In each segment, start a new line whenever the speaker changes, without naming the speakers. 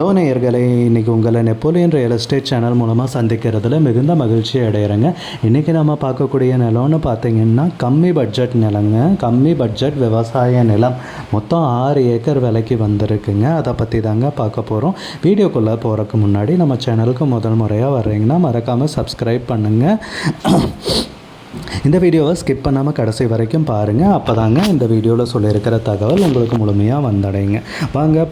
Hello நேயர்களே இன்றைக்கி உங்களை நெப்போலியன் ரியல் எஸ்டேட் சேனல் மூலமாக சந்திக்கிறதுல மிகுந்த மகிழ்ச்சி அடைகிறேங்க இன்றைக்கி நம்ம பார்க்கக்கூடிய நிலம்னு பார்த்தீங்கன்னா கம்மி பட்ஜெட் நிலங்க. கம்மி பட்ஜெட் விவசாய நிலம். மொத்தம் ஆறு ஏக்கர் விலைக்கு வந்திருக்குங்க. அதை பற்றி தாங்க பார்க்க போகிறோம் வீடியோக்குள்ளே போகிறதுக்கு முன்னாடி நம்ம சேனலுக்கு முதல் முறையாக வர்றீங்கன்னா மறக்காமல் சப்ஸ்கிரைப் பண்ணுங்கள் இந்த வீடியோவை ஸ்கிப் பண்ணாமல் கடைசி வரைக்கும் பாருங்கள் அப்போ தாங்க இந்த வீடியோவில் சொல்லியிருக்கிற தகவல் உங்களுக்கு முழுமையாக வந்தடைங்க வாங்க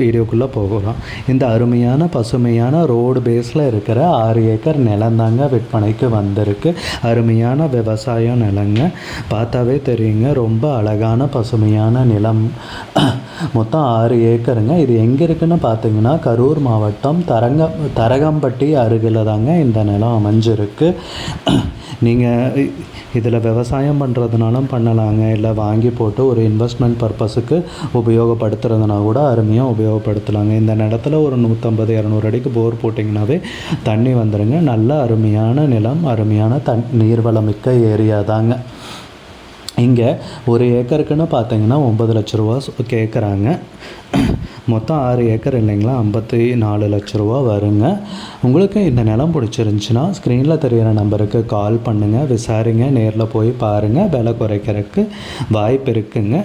வீடியோக்குள்ளே போகலாம். இந்த அருமையான பசுமையான ரோடு பேஸில் இருக்கிற ஆறு ஏக்கர் நிலம் தாங்க விற்பனைக்கு வந்திருக்கு. அருமையான விவசாயம் நிலங்க. பார்த்தாவே தெரியுங்க ரொம்ப அழகான பசுமையான நிலம். மொத்தம் ஆறு ஏக்கருங்க. இது எங்கே இருக்குன்னு பார்த்தீங்கன்னா கரூர் மாவட்டம் தரங்க தரகம்பட்டி அருகில் தாங்க இந்த நிலம் அமைஞ்சிருக்கு. நீங்கள் இதில் விவசாயம் பண்ணுறதுனாலும் பண்ணலாங்க. இல்லை வாங்கி போட்டு ஒரு இன்வெஸ்ட்மெண்ட் பர்பஸுக்கு உபயோகப்படுத்துறதுனா கூட அருமையாக உபயோகப்படுத்தலாங்க. இந்த நிலத்துல ஒரு நூற்றம்பது இரநூறு அடிக்கு போர் போட்டிங்கனாவே தண்ணி வந்துடுங்க நல்ல அருமையான நிலம் அருமையான தண் நீர்வளமிக்க ஏரியா தாங்க. இங்கே ஒரு ஏக்கருக்குன்னு பார்த்தீங்கன்னா ஒம்பது லட்ச ரூபா கேட்குறாங்க மொத்தம் ஆறு ஏக்கர் இல்லைங்களா? ஐம்பத்தி நாலு லட்ச ரூபா வருங்க. உங்களுக்கு இந்த நிலம் பிடிச்சிருந்துச்சுன்னா ஸ்க்ரீனில் தெரிகிற நம்பருக்கு கால் பண்ணுங்கள் விசாரிங்க. நேரில் போய் பாருங்கள் விலை குறைக்கிறதுக்கு வாய்ப்பு இருக்குங்க.